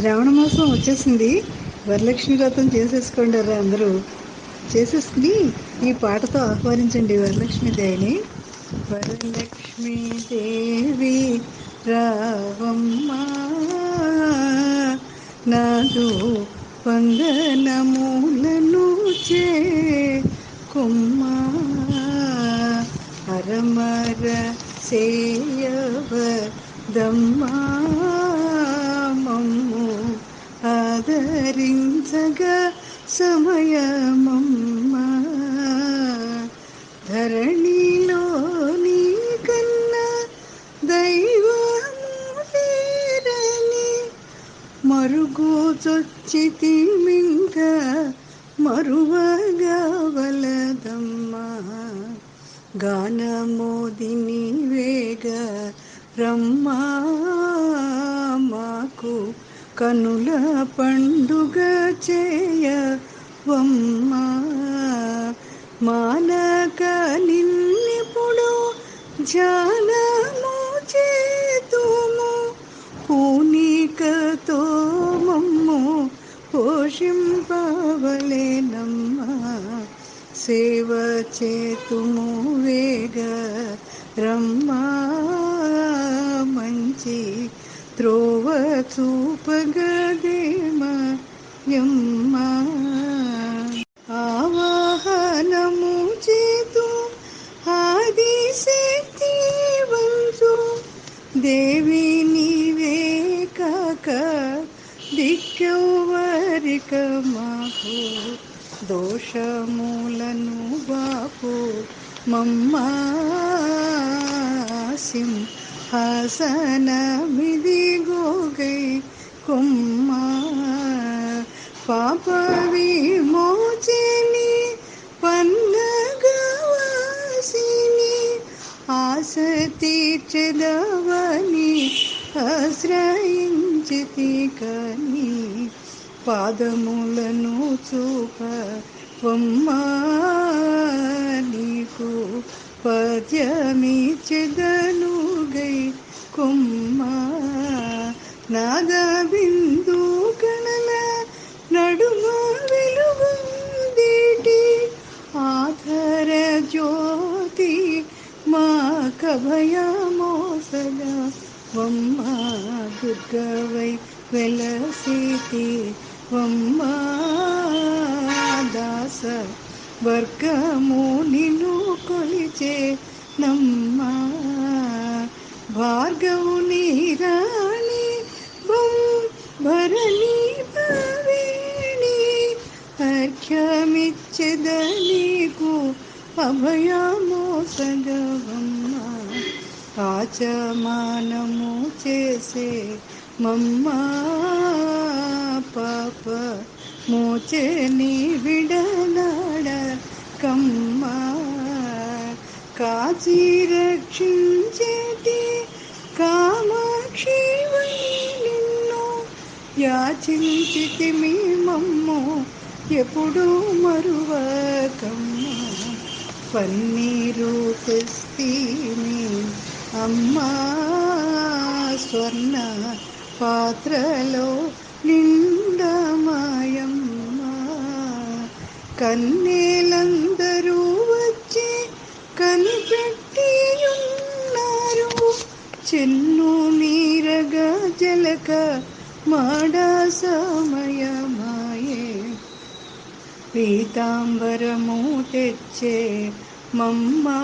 శ్రావణ మాసం వచ్చేసింది. వరలక్ష్మి వ్రతం చేసేసుకోండారా అందరూ. చేసేసుకుని ఈ పాటతో ఆహ్వానించండి వరలక్ష్మి దేవిని. వరలక్ష్మి దేవి రావమ్మ నాదు వందనములను చే కుమ్మ అరమర సేయవ దమ్మా ధరించగా సమయమమ్మ. ధరణిలో నీ కన్నా దైవము లేరని మరుగుచొచ్చితి మింక మరువగా వలదమ్మా. గానమోదిని కనుల పండుగ చేయవమ్మా మానక నిన్నిప్పుడు ధ్యానము చేతుము. పూనికతో మమ్ము పోషింపవలేనమ్మా. సేవ చేతుము వేగ రమ్మ. చూపగదేమ యమ్మ ఆవాహనము చేతు ఆది శక్తి వంశు దేవి నీవే కాక దిక్కెవరిక మాకు దోషములను బాపు మమ్మా సింహాసనమిది గోగై కుమ్మ పాప విమోచని పన్నగవాసిని ఆశ తీర్చదవని ఆశ్రయించితి కానీ పాదములను చూప వమ్మా నీకు పద్యమిచ్చదను కభయమోసగా వమ్మ దుర్గవై వెలసితి. వమ్మ దాస వర్గము నిన్ను కొలిచే నమ్మ. భార్గవు నీరాణి బొం భరణి భావేణి. అర్ఘ్యమిచ్చద అభయమోసగా ఆచమానము చేసే మమ్మ పాప మోచని విడనాడ కమ్మ. కాచి రక్షించేటి కామాక్షి నిన్ను యాచించితి మీ మమ్ము మరువ మరువకమ్మ పన్నీరు తెస్తీని అమ్మా స్వర్ణ పాత్రలో నిండమాయమ్మ కన్నేలందరూ వచ్చి కనిపెట్టి ఉన్నారు. చెన్ను నీరగా జలక మాడ సమయమాయే పీతాంబరము తెచ్చే మమ్మా.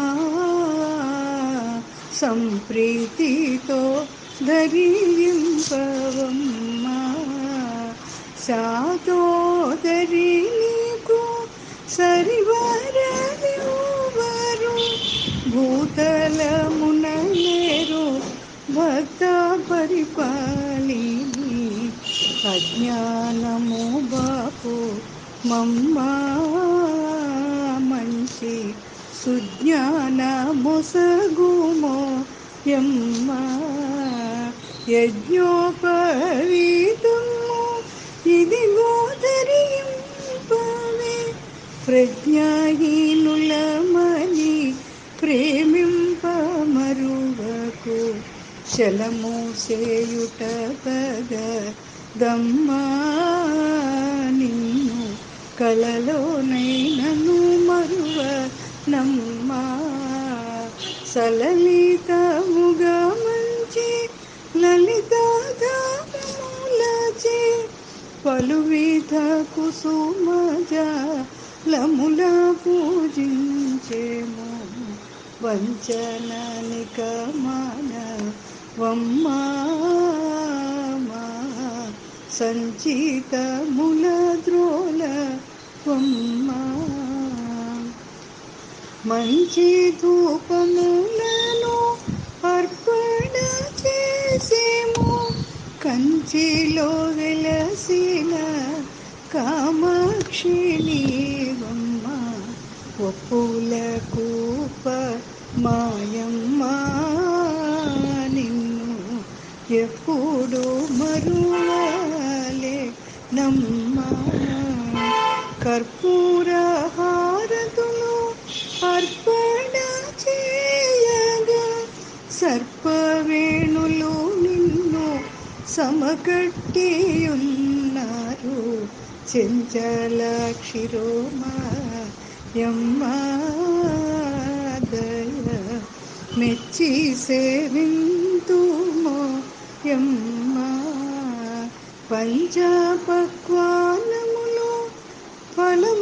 సంప్రీతితో ధరింపవమ్మా. సాతోదరి నీకు సరివరవరు భూతలమున లేరు భక్త పరిపాలిని అజ్ఞానము బాపు మమ్మా మంచి సుజ్ఞాన మొసగుమో యమ్మ. యజ్ఞోపవీతము ఇది గోదరింపవే ప్రజ్ఞాహీనులమని ప్రేమింపమరువకు శలము సేయుట పద దమ్మా. నిన్ను కలలోనైనను మరు సలలితముగా మంచి లలితాధారములచే పలువిధ కుసుమజ లముల పూజించేము. వంచననిక మాన వమ్మా సంచితముల ద్రోల వమ్మా మంచి ధూపములను అర్పణ చేసేము. కంచిలో వెలసిన కామాక్షి నీవమ్మ ఒప్పుల కూప మాయమ్మ నిన్ను ఎప్పుడు మరువాలే నమ్మ. కర్పూరా సమకట్టియున్నారు. ఉన్నారు చెంచల మెచ్చి సేవింతుమో యమ్మ పంచపక్వానములో ఫలమూలర్పించేమో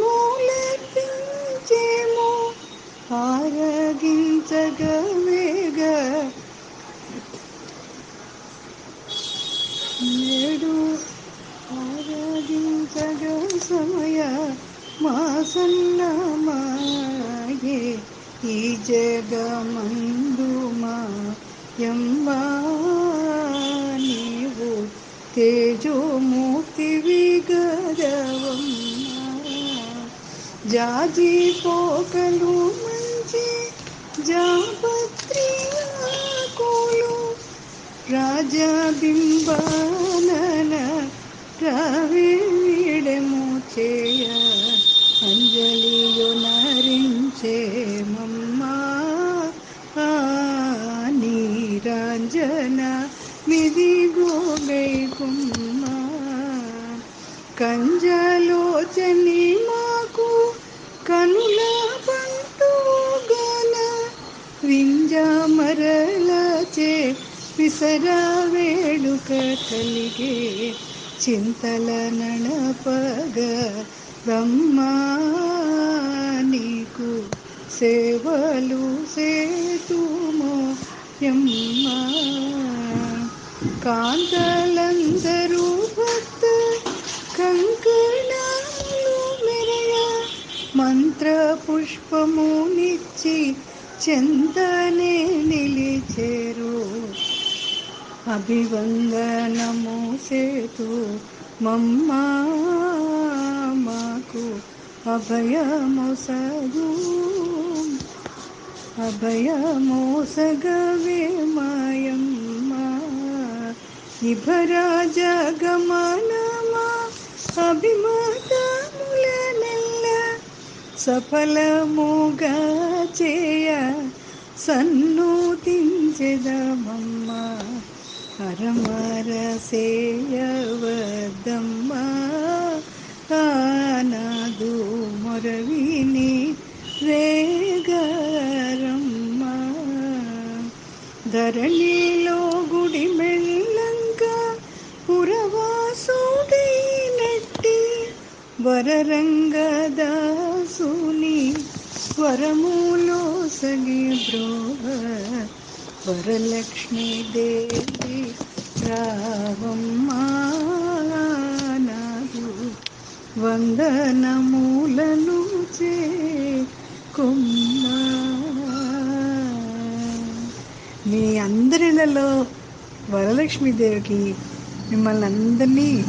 ఆరగించగా వేగ నేడు ఆరాధించగా సమయ మా మాసన్నమాయే. ఈ జగమందు మా ఎంబా నీవు తేజోమూర్తి విగదవమ్మా. జాజి పోకలు మంచి జాపత్రి రాజబింబానన రవిడము చేయ అంజలియు నరించే మమ్మా నీరాంజన విధి గోగైకుమ్మా కంజలోచని మాకు విసరా వేడుక కలిగే చింతల నడపగ బ్రహ్మా నీకు సేవలు సేతుమో యమ్మ. కాంతలందరూ భక్త కంకణాలు మెరయ మంత్ర పుష్పము నిచ్చి చెంతనే నిలిచే అభివందనము సేతు మమ్మా మాకు అభయమొసగు అభయమోసగవే మాయమ్మ. నిభరాజ గమనమా అభిమతముల సఫలముగా చేయ సన్నుతించెదమమ్మ. హరమర సేయవద్దమ్మ మొరవిని రేగరమ్మ. ధరణిలో గుడి మెల్లంక పురవాసుడైనట్టి వరరంగదాసుని వరములో సగి బ్రోహ వరలక్ష్మీదేవి రావమ్మా నాదు వందనములను చే మీ అందరిలలో వరలక్ష్మీదేవికి మిమ్మల్ని అందరినీ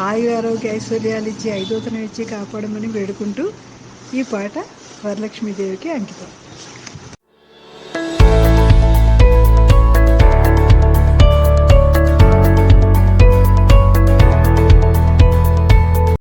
ఆయు ఆరోగ్య ఐశ్వర్యాలు ఇచ్చి ఐదోతనం ఇచ్చి కాపాడమని వేడుకుంటూ ఈ పాట వరలక్ష్మీదేవికి అంకితం.